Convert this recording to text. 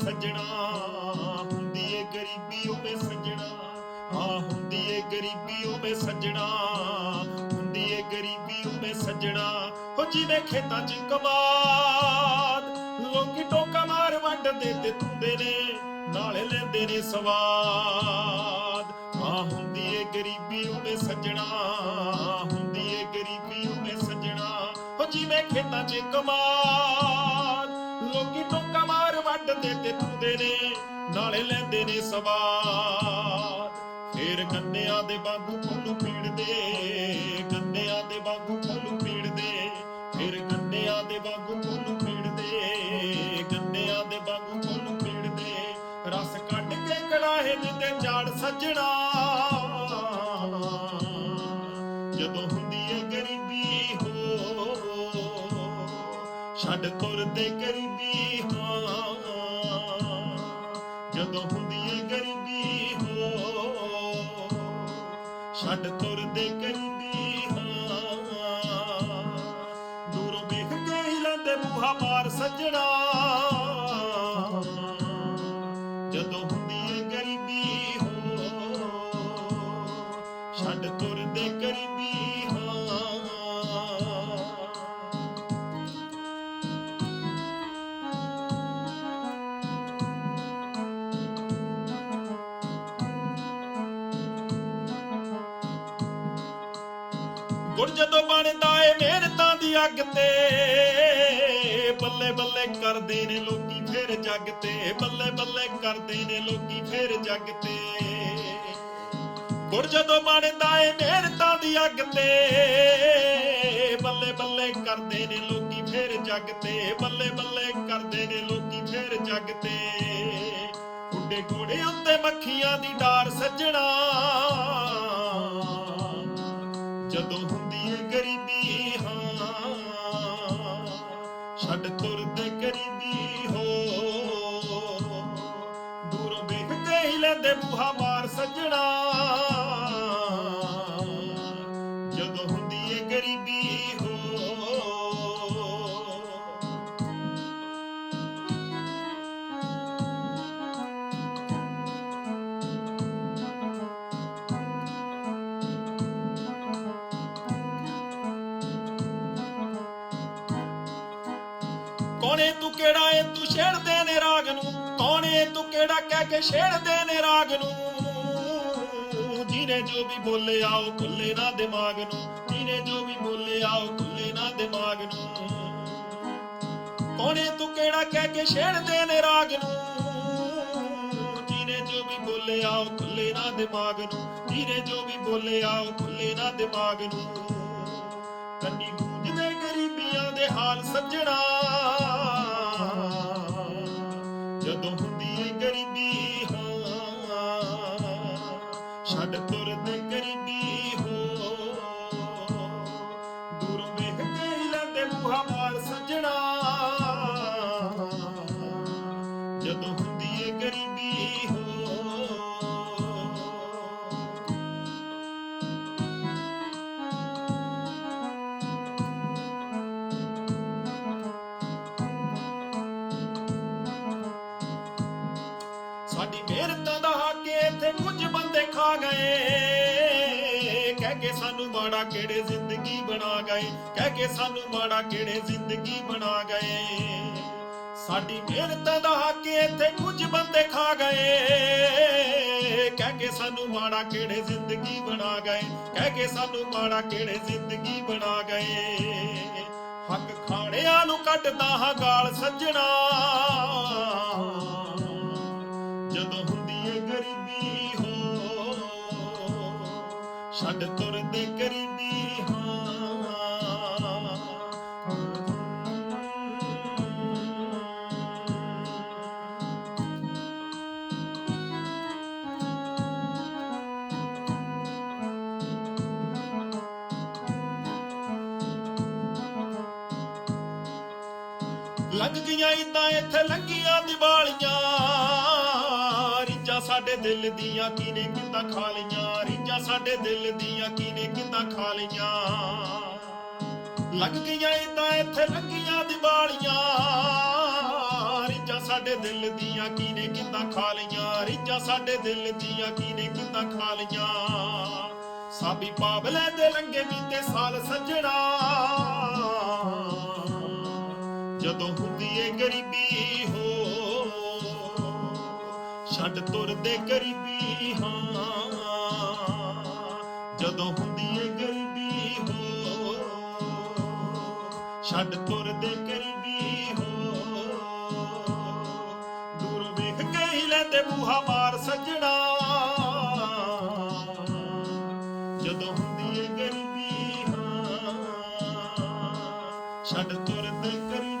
ਸੱਜਣਾ ਹੁੰਦੀ ਏ ਗਰੀਬੀ ਓਵੇਂ ਸੱਜਣਾ। ਆ ਹੁੰਦੀ ਏ ਗਰੀਬੀ ਓਵੇਂ ਸੱਜਣਾ। ਹੁੰਦੀ ਏ ਗਰੀਬੀ ਓਵੇਂ ਸੱਜਣਾ। ਹੋ ਜਿਵੇਂ ਖੇਤਾਂ 'ਚ ਕਮਾਦ ਲੋਕੀ ਟੋਕਾ ਮਾਰ ਵੰਡਦੇ ਤੇ ਤੁੰਦੇ ਨੇ, ਨਾਲੇ ਲੈਂਦੇ ਨੇ ਸਵਾਦ। ਆ ਹੁੰਦੀ ਏ ਗਰੀਬੀ ਓਵੇਂ ਸੱਜਣਾ। ਹੁੰਦੀ ਏ ਗਰੀਬੀ ਓਵੇਂ ਸੱਜਣਾ। ਹੋ ਜਿਵੇਂ ਖੇਤਾਂ 'ਚ ਕਮਾਦ ਤੇ ਨੇ, ਨਾਲੇ ਲੈਂਦੇ ਨੇ ਸਵਾਦ। ਫੇਰ ਗੰਨਿਆਂ ਦੇ ਵਾਂਗੂ ਫੁੱਲ ਪੀੜਦੇ, ਗੰਨਿਆਂ ਦੇ ਵਾਂਗੂ ਫੁੱਲ ਪੀੜਦੇ। ਫੇਰ ਗੰਨਿਆਂ ਦੇ ਵਾਂਗੂ ਫੁੱਲ ਪੀੜਦੇ, ਗੰਨਿਆਂ ਦੇ ਵਾਂਗੂ ਫੁੱਲ ਪੀੜਦੇ। ਰਸ ਕੱਢ ਕੇ ਕੜਾਹੇ ਤੇ ਝਾੜ ਸੱਜਣਾ। ਜਦੋਂ ਹੁੰਦੀ ਏ ਗਰੀਬੀ, ਹੋ, ਛੱਡ ਤੁਰਦੇ ਗਰੀਬੀ। ਛੱਡ ਤੁਰਦੇ ਗਰੀਬੀ ਹਾਂ। ਦੂਰੋਂ ਵੇਖ ਕੇ ਹੀ ਲੈਂਦੇ ਬੂਹਾ ਮਾਰ ਸੱਜਣਾ। ਗੁੜ ਜਦੋਂ ਬਣਦਾ ਏ ਮਿਹਨਤਾਂ ਦੀ ਅੱਗ ਤੇ, ਬੱਲੇ ਬੱਲੇ ਕਰਦੇ ਨੇ ਲੋਕੀ ਫਿਰ ਜੱਗ ਤੇ, ਬੱਲੇ ਬੱਲੇ ਕਰਦੇ ਨੇ ਲੋਕੀ ਫਿਰ ਜੱਗ ਤੇ। ਗੁੜ ਜਦੋਂ ਬਣਦਾ ਏ ਮਿਹਨਤਾਂ ਦੀ ਅੱਗ ਤੇ, ਬੱਲੇ ਬੱਲੇ ਕਰਦੇ ਨੇ ਲੋਕੀ ਫਿਰ ਜੱਗ ਤੇ, ਬੱਲੇ ਬੱਲੇ ਕਰਦੇ ਨੇ ਲੋਕੀ ਫਿਰ ਜੱਗ ਤੇ। ਉੱਡੇ ਘੋੜੇ ਉੱਤੇ ਮੱਖੀਆਂ ਦੀ ਡਾਰ ਸੱਜਣਾ ਕੋਣੇ ਤੂੰ ਕਿਹੜਾ ਏ? ਤੂੰ ਛੇੜਦੇ ਨੇ ਰਾਗ ਨੂੰ। ਕੋਣੇ ਤੂੰ ਕਿਹੜਾ ਕਹਿ ਕੇ ਛੇੜਦੇ ਨੇ ਰਾਗ ਨੂੰ? ਜਿਹਨੇ ਜੋ ਵੀ ਬੋਲੇ ਆਓ ਖੁੱਲੇ ਨਾ ਦਿਮਾਗ ਨੂੰ। ਜਿਹਨੇ ਜੋ ਵੀ ਬੋਲੇ ਆਓ ਭੁੱਲੇ ਨਾ ਦਿਮਾਗ ਨੂੰ। ਕੋਣੇ ਤੂੰ ਕਿਹੜਾ ਕਹਿ ਕੇ ਛੇੜਦੇ ਨੇ ਰਾਗ ਨੂੰ? ਜਿਹਨੇ ਜੋ ਵੀ ਬੋਲੇ ਆਓ ਖੁੱਲੇ ਨਾ ਦਿਮਾਗ ਨੂੰ। ਜਿਹਨੇ ਜੋ ਵੀ ਬੋਲੇ ਆਓ ਖੁੱਲੇ ਨਾ ਦਿਮਾਗ ਨੂੰ। ਕੰਨੀ ਗੂੰਜਦੇ ਗਰੀਬੀਆਂ ਦੇ ਹਾਲ ਸੱਜਣਾ ਛੱਡ ਤੁਰਦੇ ਗਰੀਬੀ ਹੋ। ਦੂਰੋਂ ਵੇਖ ਕੇ ਹੀ ਲੈਂਦੇ ਮਾਰ ਸੱਜਣਾ। ਜਦੋਂ ਹੁੰਦੀ ਏ ਗਰੀਬੀ ਹੋ। ਸਾਡੀ ਬੰਦੇ ਗਏ। ਕਹਿ ਕੇ ਸਾਨੂੰ ਮਾੜਾ ਕਿਹੜੇ ਜ਼ਿੰਦਗੀ ਬਣਾ ਗਏ। ਕਹਿ ਕੇ ਸਾਨੂੰ ਮਾੜਾ ਕਿਹੜੇ ਜ਼ਿੰਦਗੀ ਬਣਾ ਗਏ। ਸਾਡੀ ਮਿਹਨਤਾਂ ਦਾ ਹੱਕ ਇੱਥੇ ਕੁਝ ਬੰਦੇ ਖਾ ਗਏ। ਕਹਿ ਕੇ ਸਾਨੂੰ ਮਾੜਾ ਕਿਹੜੇ ਜ਼ਿੰਦਗੀ ਬਣਾ ਗਏ। ਕਹਿ ਕੇ ਸਾਨੂੰ ਮਾੜਾ ਕਿਹੜੇ ਜ਼ਿੰਦਗੀ ਬਣਾ ਗਏ। ਹੱਕ ਖਾਣਿਆਂ ਨੂੰ ਕੱਢਦਾ ਹਾਂ ਗਾਲ ਸੱਜਣਾ। ਜਦੋਂ ਹੁੰਦੀ ਏ ਗਰੀਬੀ ਹੋ ਛੱਡ ਤੁਰਦੇ ਗਰੀਬੀ ਹਾਂ। ਲੰਘ ਗਈਆਂ ਇਦਾਂ ਇੱਥੇ ਲੰਘੀਆਂ ਦੀਵਾਲੀਆਂ। ਸਾਡੇ ਦਿਲ ਦੀਆਂ ਕਿਨੇ ਕਿੰਦਾ ਖਾ ਲਈਆਂ? ਰੀਝਾਂ ਸਾਡੇ ਦਿਲ ਦੀਆਂ ਕਿਨੇ ਕਿੰਦਾ ਖਾ ਲਈਆਂ? ਲੰਘ ਗਈਆਂ ਇਦਾਂ ਇੱਥੇ ਲੰਘੀਆਂ ਦੀਵਾਲੀਆਂ। ਰੀਝਾਂ ਸਾਡੇ ਦਿਲ ਦੀਆਂ ਕੀਨੇ ਕਿੰਦਾ ਖਾ ਲਈਆਂ? ਰੀਝਾਂ ਸਾਡੇ ਦਿਲ ਦੀਆਂ ਕੀਨੇ ਕਿੰਦਾ ਖਾ ਲਈਆਂ? ਸਾਬੀ ਪਾਵਲੇ ਦੇ ਲੰਗੇ ਬੀਤੇ ਸਾਲ ਸੱਜਣਾ। ਜਦੋਂ ਹੁੰਦੀ ਏ ਗਰੀਬੀ ਛੱਡ ਤੁਰਦੇ ਗਰੀਬੀ, ਹਾਂ। ਜਦੋਂ ਹੁੰਦੀ ਏ ਗਰੀਬੀ, ਹੋ। ਛੱਡ ਤੁਰਦੇ ਗਰੀਬੀ, ਹੋ। ਦੂਰ ਵੇਖ ਕੇ ਹੀ ਲੈਂਦੇ ਬੂਹਾ ਮਾਰ ਸੱਜਣਾ। ਜਦੋਂ ਹੁੰਦੀ ਏ ਗਰੀਬੀ, ਹਾਂ। ਛੱਡ ਤੁਰਦੇ ਤੁਰ